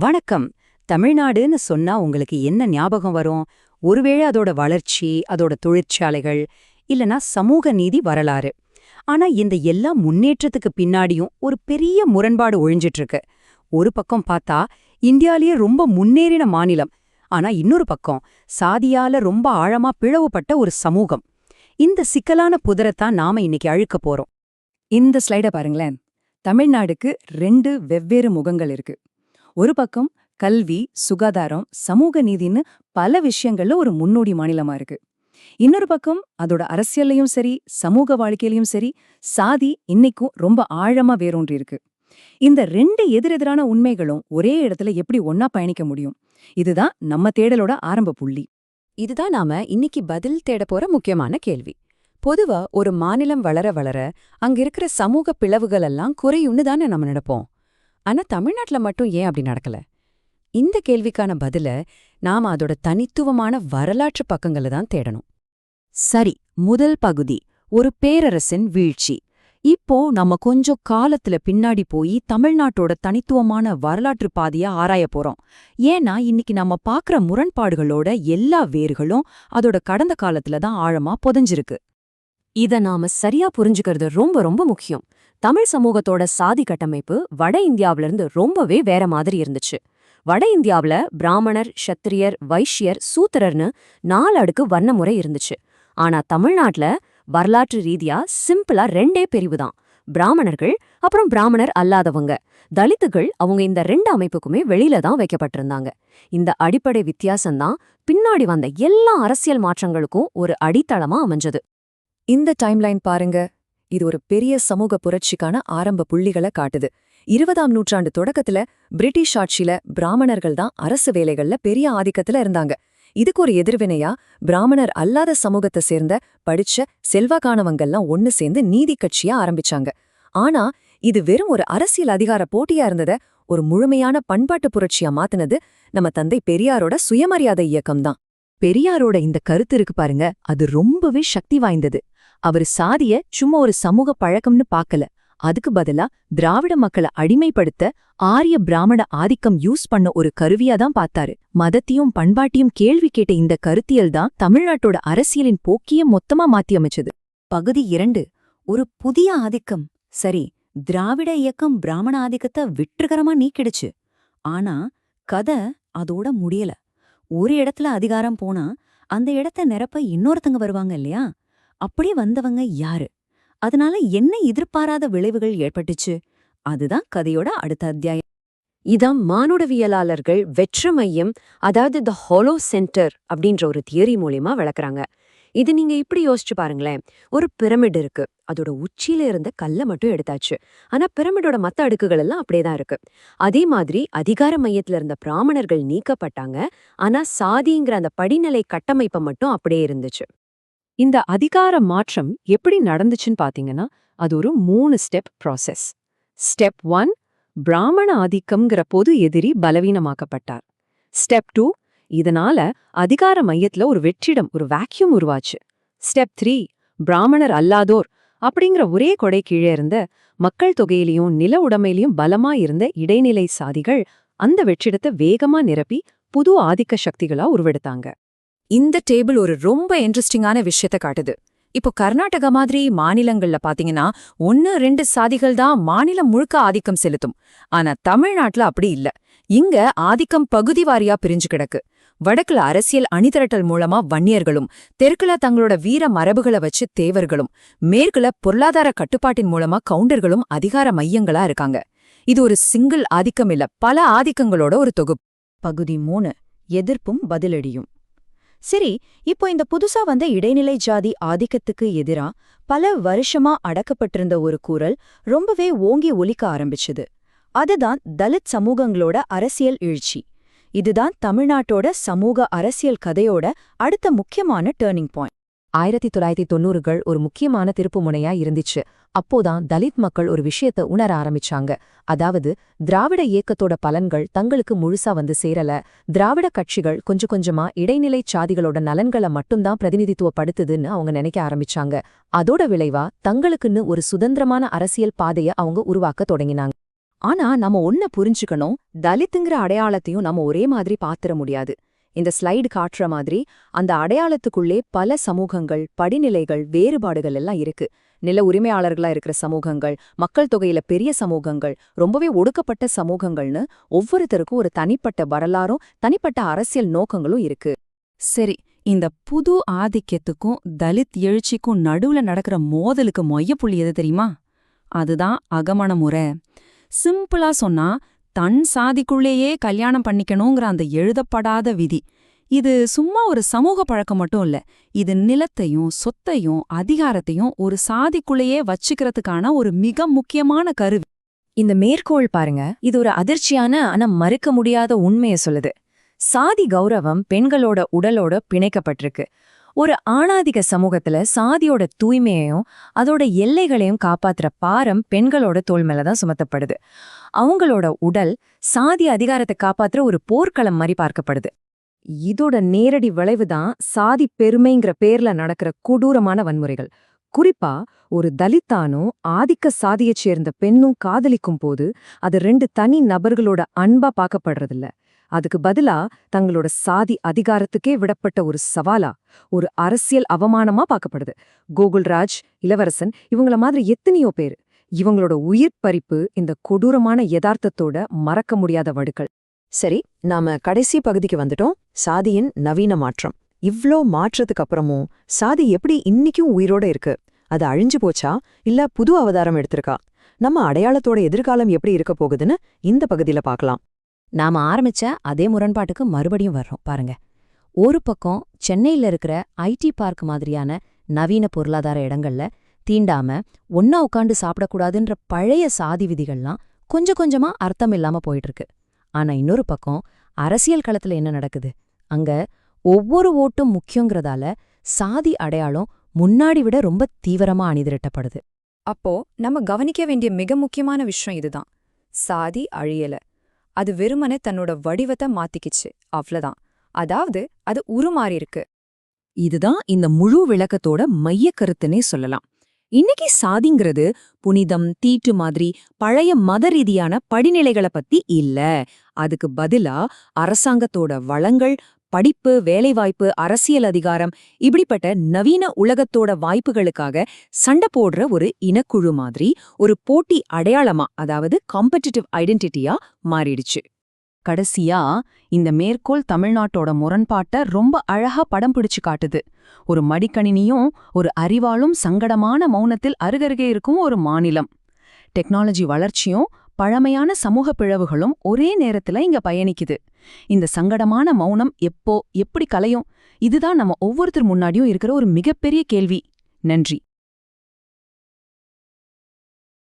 வணக்கம். தமிழ்நாடுன்னு சொன்னா உங்களுக்கு என்ன ஞாபகம் வரும்? ஒருவேளை அதோட வளர்ச்சி அதோட தொழிற்சாலைகள் இல்லனா சமூக நீதி வரலாறு. ஆனா இந்த எல்லா முன்னேற்றத்துக்கு பின்னாடியும் ஒரு பெரிய முரண்பாடு ஒழிஞ்சிட்டு இருக்கு ஒரு பக்கம் பார்த்தா இந்தியாலேயே ரொம்ப முன்னேறின மாநிலம். ஆனா இன்னொரு பக்கம் சாதியால ரொம்ப ஆழமா பிளவுபட்ட ஒரு சமூகம். இந்த சிக்கலான புதரத்தான் நாம இன்னைக்கு அழுக்க போறோம். இந்த ஸ்லைட பாருங்களேன். தமிழ்நாடுக்கு ரெண்டு வெவ்வேறு முகங்கள் இருக்கு. ஒரு பக்கம் கல்வி சுகாதாரம் சமூக நீதின்னு பல விஷயங்கள்ல ஒரு முன்னோடி மாநிலமா இருக்கு. இன்னொரு பக்கம் அதோட அரசியல்லையும் சரி சமூக வாழ்க்கையிலயும் சரி சாதி இன்னைக்கும் ரொம்ப ஆழமா வேரூன்றி இருக்கு. இந்த ரெண்டு எதிரெதிரான உண்மைகளும் ஒரே இடத்துல எப்படி ஒன்னா பயணிக்க முடியும்? இதுதான் நம்ம தேடலோட ஆரம்ப புள்ளி. இதுதான் நாம இன்னைக்கு பதில் தேட போற முக்கியமான கேள்வி. பொதுவா ஒரு மாநிலம் வளர வளர அங்க இருக்கிற சமூக பிளவுகள் எல்லாம் குறையும்னு தானே நம்ம நினைப்போம். ஆனா தமிழ்நாட்டுல மட்டும் ஏன் அப்படி நடக்கல? இந்த கேள்விக்கான பதில நாம அதோட தனித்துவமான வரலாற்று பக்கங்களை தான் தேடணும். சரி முதல் பகுதி ஒரு பேரரசின் வீழ்ச்சி. இப்போ நம்ம கொஞ்சம் காலத்துல பின்னாடி போய் தமிழ்நாட்டோட தனித்துவமான வரலாற்று பாதைய ஆராய போறோம். ஏன்னா இன்னைக்கு நம்ம பாக்குற முரண்பாடுகளோட எல்லா வேர்களும் அதோட கடந்த காலத்துல தான் ஆழமா புதைஞ்சிருக்கு. இத நாம சரியா புரிஞ்சுக்கிறது ரொம்ப ரொம்ப முக்கியம். தமிழ் சமூகத்தோட சாதி கட்டமைப்பு வட இந்தியாவிலிருந்து ரொம்பவே வேற மாதிரி இருந்துச்சு. வட இந்தியாவுல பிராமணர் ஷத்திரியர் வைஷ்யர் சூத்திரர்னு நாலு அடுக்கு வர்ணமுறை இருந்துச்சு. ஆனா தமிழ்நாட்டுல வரலாற்று ரீதியா சிம்பிளா ரெண்டே பிரிவு தான். பிராமணர்கள் அப்புறம் பிராமணர் அல்லாதவங்க. தலித்துகள் அவங்க இந்த ரெண்டு அமைப்புக்குமே வெளியில தான் வைக்கப்பட்டிருந்தாங்க. இந்த அடிப்படை வித்தியாசம்தான் பின்னாடி வந்த எல்லா அரசியல் மாற்றங்களுக்கும் ஒரு அடித்தளமா அமைஞ்சது. இந்த டைம்லைன் பாருங்க. இது ஒரு பெரிய சமூக புரட்சிக்கான ஆரம்ப புள்ளிகளை காட்டுது. இருபதாம் நூற்றாண்டு தொடக்கத்துல பிரிட்டிஷ் ஆட்சியில பிராமணர்கள் தான் அரசு வேலைகள்ல பெரிய ஆதிக்கத்துல இருந்தாங்க. இதுக்கு ஒரு எதிர்வினையா பிராமணர் அல்லாத சமூகத்தை சேர்ந்த படிச்ச செல்வாக்கானவங்கள்லாம் ஒன்னு சேர்ந்து நீதி கட்சியா ஆரம்பிச்சாங்க. ஆனா இது வெறும் ஒரு அரசியல் அதிகார போட்டியா இருந்தத ஒரு முழுமையான பண்பாட்டு புரட்சியா மாத்துனது நம்ம தந்தை பெரியாரோட சுயமரியாதை இயக்கம்தான். பெரியாரோட இந்த கருத்து இருக்கு பாருங்க. அது ரொம்பவே சக்தி வாய்ந்தது. அவர் சாதிய சும்மா ஒரு சமூக பழக்கம்னு பார்க்கல அதுக்கு பதிலா திராவிட மக்களை அடிமைப்படுத்த ஆரிய பிராமண ஆதிக்கம் யூஸ் பண்ண ஒரு கருவியா தான் பார்த்தாரு. மதத்தையும் பண்பாட்டையும் கேள்வி கேட்ட இந்த கருத்தியல் தான் தமிழ்நாட்டோட அரசியலின் போக்கிய மொத்தமா மாத்தி அமைச்சது. பகுதி இரண்டு. ஒரு புதிய ஆதிக்கம். சரி திராவிட இயக்கம் பிராமண ஆதிக்கத்தை வெற்றுகரமா நீக்கிடுச்சு. ஆனா கதை அதோட முடியல. ஒரு இடத்துல அதிகாரம் போனா அந்த இடத்த நிரப்ப இன்னொருத்தங்க வருவாங்க இல்லையா? அப்படி வந்தவங்க யாரு? அதனால என்ன எதிர்பாராத விளைவுகள் ஏற்பட்டுச்சு? அதுதான் கதையோட அடுத்த அத்தியாயம். இதான் மானுடவியலாளர்கள் வெற்று மையம் அதாவது த ஹாலோ சென்டர் அப்படின்ற ஒரு தியரி மூலியமா விளக்குறாங்க. இது நீங்க இப்படி யோசிச்சு பாருங்களேன். ஒரு பிரமிட் இருக்கு. அதோட உச்சியில இருந்த கல்லை மட்டும் எடுத்தாச்சு. ஆனா பிரமிடோட மத்த அடுக்குகள் எல்லாம் அப்படியே தான் இருக்கு. அதே மாதிரி அதிகார மையத்துல இருந்த பிராமணர்கள் நீக்கப்பட்டாங்க. ஆனா சாதிங்கிற அந்த படிநிலை கட்டமைப்பை மட்டும் அப்படியே இருந்துச்சு. இந்த அதிகார மாற்றம் எப்படி நடந்துச்சுன்னு பாத்தீங்கன்னா அது ஒரு மூணு ஸ்டெப் ப்ராசஸ் ஸ்டெப் ஒன் பிராமண ஆதிக்கம்ங்கிற பொது எதிரி பலவீனமாக்கப்பட்டார். ஸ்டெப் டூ இதனால அதிகார மையத்துல ஒரு வெற்றிடம் ஒரு வேக்யூம் உருவாச்சு. ஸ்டெப் த்ரீ பிராமணர் அல்லாதோர் அப்படிங்கிற ஒரே கொடை கீழே இருந்த மக்கள் தொகையிலையும் நில உடைமையிலையும் பலமா இருந்த இடைநிலை சாதிகள் அந்த வெற்றிடத்தை வேகமா நிரப்பி புது ஆதிக்க சக்திகளா உருவெடுத்தாங்க. இந்த டேபிள் ஒரு ரொம்ப இன்ட்ரெஸ்டிங்கான விஷயத்த காட்டுது. இப்போ கர்நாடகா மாதிரி மாநிலங்கள்ல பாத்தீங்கன்னா ஒன்னு ரெண்டு சாதிகள் தான் மாநிலம் முழுக்க ஆதிக்கம் செலுத்தும். ஆனா தமிழ்நாட்டுல அப்படி இல்ல. இங்க ஆதிக்கம் பகுதி வாரியா பிரிஞ்சு கிடக்கு. வடக்குல அரசியல் அணிதிரட்டல் மூலமா வன்னியர்களும் தெற்குல தங்களோட வீர மரபுகளை வச்சு தேவர்களும் மேற்குல பொருளாதார கட்டுப்பாட்டின் மூலமா கவுண்டர்களும் அதிகார மையங்களா இருக்காங்க. இது ஒரு சிங்கிள் ஆதிக்கம் இல்ல பல ஆதிக்கங்களோட ஒரு தொகுப்பு. பகுதி மூணு எதிர்ப்பும் பதிலடியும். சரி இப்போ இந்த புதுசா வந்த இடைநிலை ஜாதி ஆதிக்கத்துக்கு எதிரா பல வருஷமா அடக்கப்பட்டிருந்த ஒரு கூறல் ரொம்பவே ஓங்கி ஒலிக்க ஆரம்பிச்சது. அதுதான் தலித் சமூகங்களோட அரசியல் எழுச்சி. இதுதான் தமிழ்நாட்டோட சமூக அரசியல் கதையோட அடுத்த முக்கியமான டேர்னிங் பாயிண்ட் ஆயிரத்தி தொள்ளாயிரத்தி தொண்ணூறுகள் ஒரு முக்கியமான திருப்புமுனையா இருந்துச்சு. அப்போதான் தலித் மக்கள் ஒரு விஷயத்த உணர ஆரம்பிச்சாங்க. அதாவது திராவிட இயக்கத்தோட பலன்கள் தங்களுக்கு முழுசா வந்து சேரல. திராவிட கட்சிகள் கொஞ்சம் கொஞ்சமா இடைநிலை சாதிகளோட நலன்களை மட்டும்தான் பிரதிநிதித்துவப்படுத்துதுன்னு அவங்க நினைக்க ஆரம்பிச்சாங்க. அதோட விளைவா தங்களுக்குன்னு ஒரு சுதந்திரமான அரசியல் பாதைய அவங்க உருவாக்க தொடங்கினாங்க. ஆனா நம்ம ஒன்ன புரிஞ்சுக்கணும் தலித்துங்கிற அடையாளத்தையும் நம்ம ஒரே மாதிரி பாத்திர முடியாது. இந்த ஸ்லைடு காட்டுற மாதிரி அந்த அடையாளத்துக்குள்ளே பல சமூகங்கள் படிநிலைகள் வேறுபாடுகள் எல்லாம் இருக்கு. நில உரிமையாளர்களா இருக்கிற சமூகங்கள் மக்கள் தொகையில பெரிய சமூகங்கள் ரொம்பவே ஒடுக்கப்பட்ட சமூகங்கள்னு ஒவ்வொருத்தருக்கும் ஒரு தனிப்பட்ட வரலாறும் தனிப்பட்ட அரசியல் நோக்கங்களும் இருக்கு. சரி இந்த புது ஆதிக்கத்துக்கும் தலித் எழுச்சிக்கும் நடுவுல நடக்கிற மோதலுக்கு மொய்யப்புள்ளி எது தெரியுமா? அதுதான் அகமண முறை. சிம்பிளா சொன்னா தன் சாதிக்குள்ளேயே கல்யாணம் பண்ணிக்கணுங்கிற அந்த எழுதப்படாத விதி. இது சும்மா ஒரு சமூக பழக்கம் மட்டும் இல்ல. இது நிலத்தையும் சொத்தையும் அதிகாரத்தையும் ஒரு சாதிக்குள்ளேயே வச்சுக்கிறதுக்கான ஒரு மிக முக்கியமான கருவி. இந்த மேற்கோள் பாருங்க. இது ஒரு அதிர்ச்சியான ஆனா மறுக்க முடியாத உண்மையை சொல்லுது. சாதி கௌரவம் பெண்களோட உடலோட பிணைக்கப்பட்டிருக்கு. ஒரு ஆணாதிக சமூகத்துல சாதியோட தூய்மையையும் அதோட எல்லைகளையும் காப்பாத்துற பாரம் பெண்களோட தோல் மேலதான் சுமத்தப்படுது. அவங்களோட உடல் சாதி அதிகாரத்தை காப்பாத்துற ஒரு போர்க்களம் மாதிரி பார்க்கப்படுது. இதோட நேரடி விளைவுதான் சாதி பெருமைங்கிற பேர்ல நடக்கிற கொடூரமான வன்முறைகள். குறிப்பா ஒரு தலித்தானும் ஆதிக்க சாதியைச் சேர்ந்த பெண்ணும் காதலிக்கும் போது அது ரெண்டு தனி நபர்களோட அன்பா பார்க்கப்படுறதில்ல. அதுக்கு பதிலா தங்களோட சாதி அதிகாரத்துக்கே விடப்பட்ட ஒரு சவாலா ஒரு அரசியல் அவமானமா பார்க்கப்படுது. கோகுல்ராஜ் இளவரசன் இவங்கள மாதிரி எத்தனையோ பேர். இவங்களோட உயிர் பறிப்பு இந்த கொடூரமான யதார்த்தத்தோட மறக்க முடியாத வடுக்கள். சரி நாம கடைசி பகுதிக்கு வந்துட்டோம். சாதியின் நவீன மாற்றம். இவ்ளோ மாற்றத்துக்கு அப்புறமும் சாதி எப்படி இன்னிக்கும் உயிரோட இருக்கு? அது அழிஞ்சு போச்சா? இல்ல புது அவதாரம் எடுத்திருக்கா? நம்ம அடையாளத்தோட எதிர்காலம் எப்படி இருக்க போகுதுன்னு இந்த பகுதியில பார்க்கலாம். நாம ஆரம்பிச்ச அதே முரண்பாட்டுக்கு மறுபடியும் வர்றோம் பாருங்க. ஒரு பக்கம் சென்னையில இருக்கிற ஐடி பார்க் மாதிரியான நவீன பொருளாதார இடங்கள்ல தீண்டாம ஒன்னா உட்காந்து சாப்பிடக்கூடாதுன்ற பழைய சாதி விதிகள்லாம் கொஞ்சம் கொஞ்சமா அர்த்தம் இல்லாம போயிட்டு இருக்கு ஆனா இன்னொரு பக்கம் அரசியல் களத்துல என்ன நடக்குது? அங்க ஒவ்வொரு ஓட்டும் முக்கியங்கிறதால சாதி அடையாளம் முன்னாடி விட ரொம்ப தீவிரமா அணிதிரட்டப்படுது. அப்போ நம்ம கவனிக்க வேண்டிய மிக முக்கியமான விஷயம் இதுதான். சாதி அழியல. அது வெறுமனே தன்னோட வடிவத்தை மாத்திக்கிச்சு. அவ்வளவுதான் அதாவது அது உருமாறியிருக்கு இதுதான் இந்த முழு விளக்கத்தோட மைய கருத்துனே சொல்லலாம். இன்னைக்கு சாதிங்கிறது புனிதம் தீட்டு மாதிரி பழைய மத ரீதியான படிநிலைகளை பத்தி இல்ல. அதுக்கு பதிலா அரசாங்கத்தோட வளங்கள் படிப்பு வேலைவாய்ப்பு அரசியல் அதிகாரம் இப்படிப்பட்ட நவீன உலகத்தோட வாய்ப்புகளுக்காக சண்டை போடுற ஒரு இனக்குழு மாதிரி ஒரு போட்டி அடையாளமா அதாவது காம்படிட்டிவ் ஐடென்டிட்டியா மாறிடுச்சு. கடைசியா இந்த மேற்கோள் தமிழ்நாட்டோட முரண்பாட்ட ரொம்ப அழகா படம் பிடிச்சு காட்டுது. ஒரு மடிக்கணினியும் ஒரு அறிவாலும் சங்கடமான மௌனத்தில் அருகருகே இருக்கும் ஒரு மாநிலம். டெக்னாலஜி வளர்ச்சியும் பழமையான சமூக பிழவுகளும் ஒரே நேரத்துல இங்க பயணிக்குது. இந்த சங்கடமான மௌனம் எப்போ எப்படி கலையும்? இதுதான் நம்ம ஒவ்வொருத்தர் முன்னாடியும் இருக்கிற ஒரு மிகப்பெரிய கேள்வி. நன்றி.